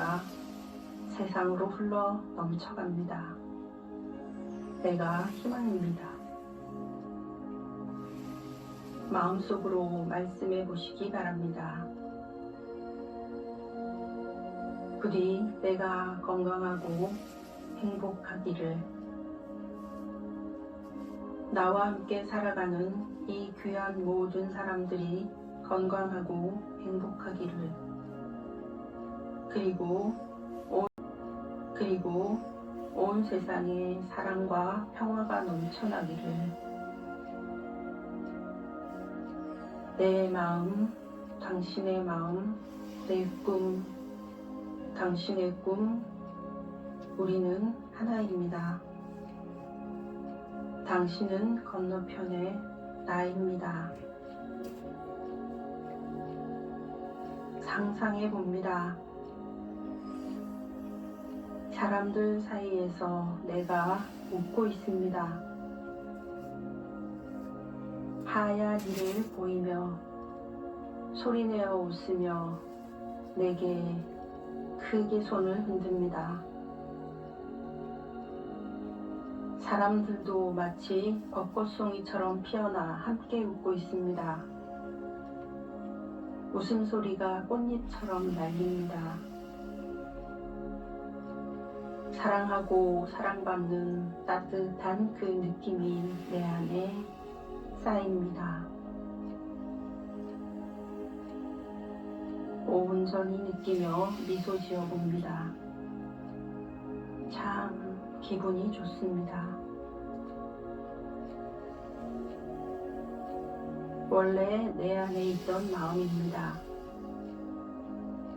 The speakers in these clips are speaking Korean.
에너지가 세상으로 흘러 넘쳐갑니다. 내가 희망입니다. 마음속으로 말씀해 보시기 바랍니다. 부디 내가 건강하고 행복하기를 나와 함께 살아가는 이 귀한 모든 사람들이 건강하고 행복하기를 그리고 온, 그리고 온 세상에 사랑과 평화가 넘쳐나기를 내 마음, 당신의 마음, 내 꿈, 당신의 꿈, 우리는 하나입니다. 당신은 건너편의 나입니다. 상상해 봅니다. 사람들 사이에서 내가 웃고 있습니다. 하얀 이를 보이며 소리내어 웃으며 내게 크게 손을 흔듭니다. 사람들도 마치 벚꽃송이처럼 피어나 함께 웃고 있습니다. 웃음소리가 꽃잎처럼 날립니다. 사랑하고 사랑받는 따뜻한 그 느낌이 내 안에 쌓입니다. 온전히 느끼며 미소 지어 봅니다. 참 기분이 좋습니다. 원래 내 안에 있던 마음입니다.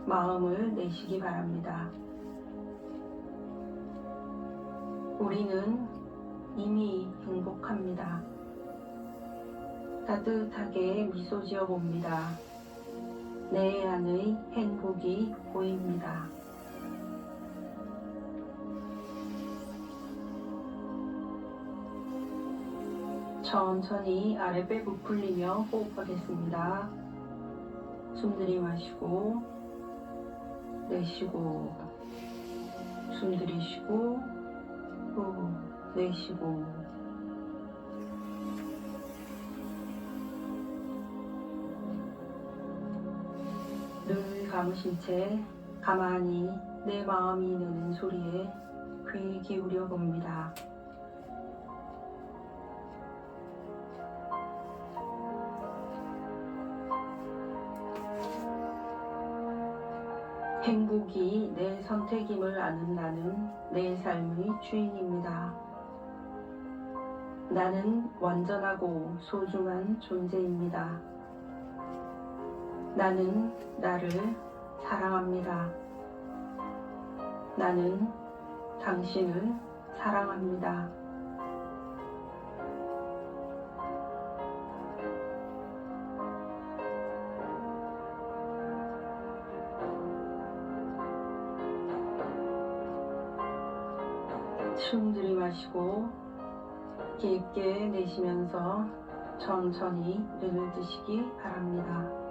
마음을 내시기 바랍니다. 우리는 이미 행복합니다. 따뜻하게 미소 지어 봅니다. 내 안의 행복이 보입니다. 천천히 아랫배 부풀리며 호흡하겠습니다. 숨 들이마시고 내쉬고 숨 들이쉬고 후 내쉬고 눈 감으신 채 가만히 내 마음이 내는 소리에 귀 기울여 봅니다. 행복이 내 선택임을 아는 나는 내 삶의 주인입니다. 나는 완전하고 소중한 존재입니다. 나는 나를 사랑합니다. 나는 당신을 사랑합니다. 숨 들이마시고 깊게 내쉬면서 천천히 눈을 뜨시기 바랍니다.